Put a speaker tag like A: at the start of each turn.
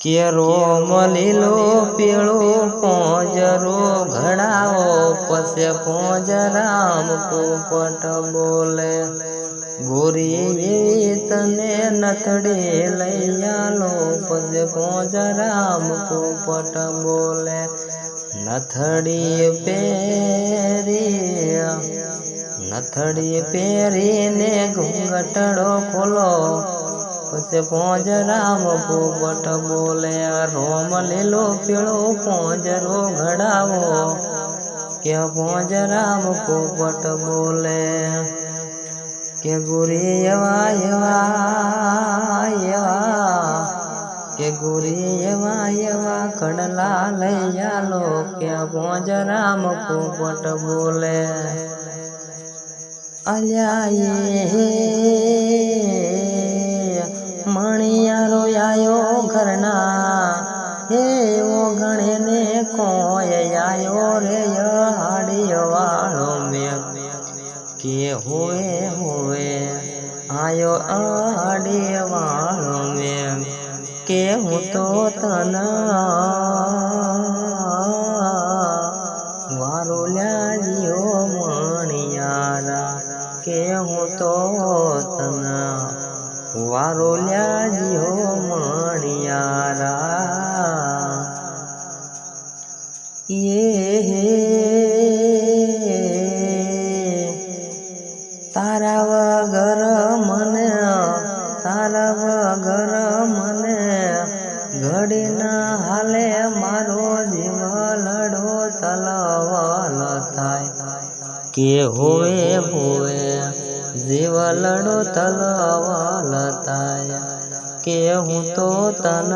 A: કેરો મલીલો, પીળો પોંજરો ઘડાવો પસે પોંજરામ પોપટ બોલે. ગોરી તને નથડી લઈ આલો પસે પોંજરામ પોપટ બોલે. નથડી પેરી નથડી પહેરીને ઘૂંઘટડો ખોલો. પછી પોંજરામ પોપટ બોલે, રોમ લીલો પીળો પોંજરો ઘડાવો. કે પોંજરામ પોપટ બોલે, કે ગુરી એવા એવા એવા, કે ગુરી એવા એવા કડલા લઈ આલો કે પોંજરામ પોપટ બોલે, અલ્યા કોય આયો રે હાડી વાળો મેં કે હોએ હોએ આયો આડી વાળો મેં, કે હું તો તન વારો લ્યાજીઓ મણિયારા કે હું તો તન, વારો લ્યાજીઓ એ તારા વગર મને તારા વગર મને ઘડી ના હાલે મારો જીવ લડો તલવલ થાય કે હોવે હોવે જીવ લડો તલવલ થાય કે હું તો તન